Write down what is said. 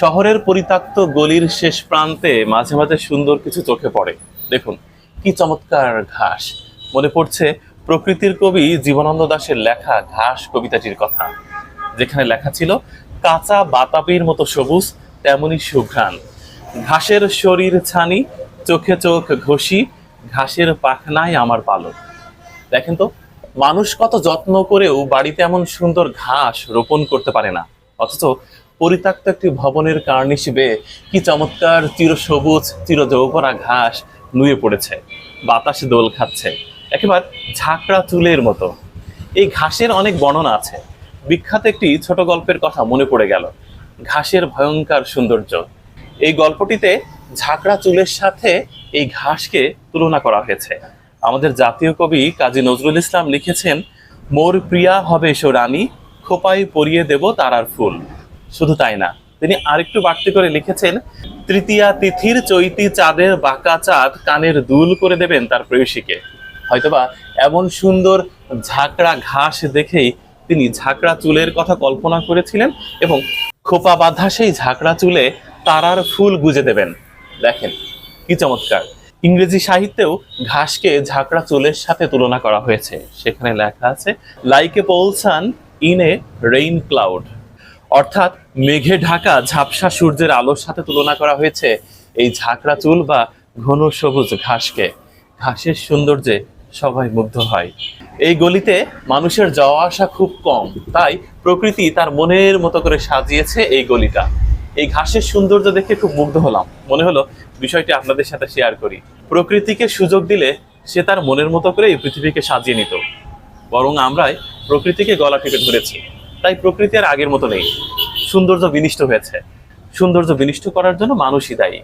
শহরের পরিত্যক্ত গলির শেষ প্রান্তে মাঝে মাঝে সুন্দর কিছু চোখে পড়ে। দেখুন, কি চমৎকার ঘাস। মনে পড়ছে প্রকৃতির কবি জীবনানন্দ দাশের লেখা ঘাস কবিতাটির কথা। যেখানে লেখা ছিল, কাঁচা বাতাবির মতো সবুজ, তেমনি সুঘ্রাণ। ঘাসের শরীর ছানি, চোখে চোখ ঘষি, ঘাসের পাখনায় আমার পালক। দেখেন তো, মানুষ কত যত্ন করেও বাড়িতে এমন সুন্দর ঘাস রোপণ করতে পারে না। অথচ পরিত্যক্ত একটি ভবনের কার্নিশে বেয়ে কি চমৎকার চিরসবুজ চিরযৌবরা ঘাস নুয়ে পড়েছে, বাতাসে দোল খাচ্ছে, একেবারে ঝাঁকড়া চুলের মতো। এই ঘাসের অনেক বর্ণনা আছে। বিখ্যাত একটি ছোট গল্পের কথা মনে পড়ে গেল। ঘাসের ভয়ঙ্কর সৌন্দর্য। এই গল্পটিতে ঝাঁকড়া চুলের সাথে এই ঘাসকে তুলনা করা হয়েছে। আমাদের জাতীয় কবি কাজী নজরুল ইসলাম লিখেছেন, মোর প্রিয়া হবে এসো রানী, খোপায় পরিয়ে দেব তারার ফুল। শুধু তাই না, তিনি আরেকটু বাড়তি করে লিখেছেন, তৃতীয়া তিথির চৈতি চাঁদের বাঁকা চাঁদ কানের দুল করে দেবেন তার প্রেয়সীকে। হয়তোবা এমন সুন্দর ঝাঁকড়া ঘাস দেখেই তিনি ঝাঁকড়া চুলের কথা কল্পনা করেছিলেন এবং খোপা বাঁধা সেই ঝাঁকড়া চুলে তারার ফুল গুজে দেবেন। দেখেন, কি চমৎকার। ইংরেজি সাহিত্যেও ঘাসকে ঝাঁকড়া চুলের সাথে তুলনা করা হয়েছে। সেখানে লেখা আছে, like pollution in a rain cloud. অর্থাৎ মেঘে ঢাকা ঝাপসা সূর্যের আলোর সাথে তুলনা করা হয়েছে এই ঝাঁকড়া চুল বা ঘন সবুজ ঘাসকে। ঘাসের সৌন্দর্যে সবাই মুগ্ধ হয়। এই গলিতে মানুষের যাওয়া আসা খুব কম, তাই প্রকৃতি তার মনের মতো করে সাজিয়েছে এই গলিটা। এই ঘাসের সৌন্দর্য দেখে খুব মুগ্ধ হলাম। মনে হলো বিষয়টি আপনাদের সাথে শেয়ার করি। প্রকৃতিকে সুযোগ দিলে সে তার মনের মতো করে এই পৃথিবীকে সাজিয়ে নিত। বরং আমরাই প্রকৃতিকে গলা টিপে ধরেছি। তাই প্রকৃতি আর আগের মতো নেই। সৌন্দর্য বিনিষ্ট হয়েছে। সৌন্দর্য বিনিষ্ট করার জন্য মানুষই দায়ী।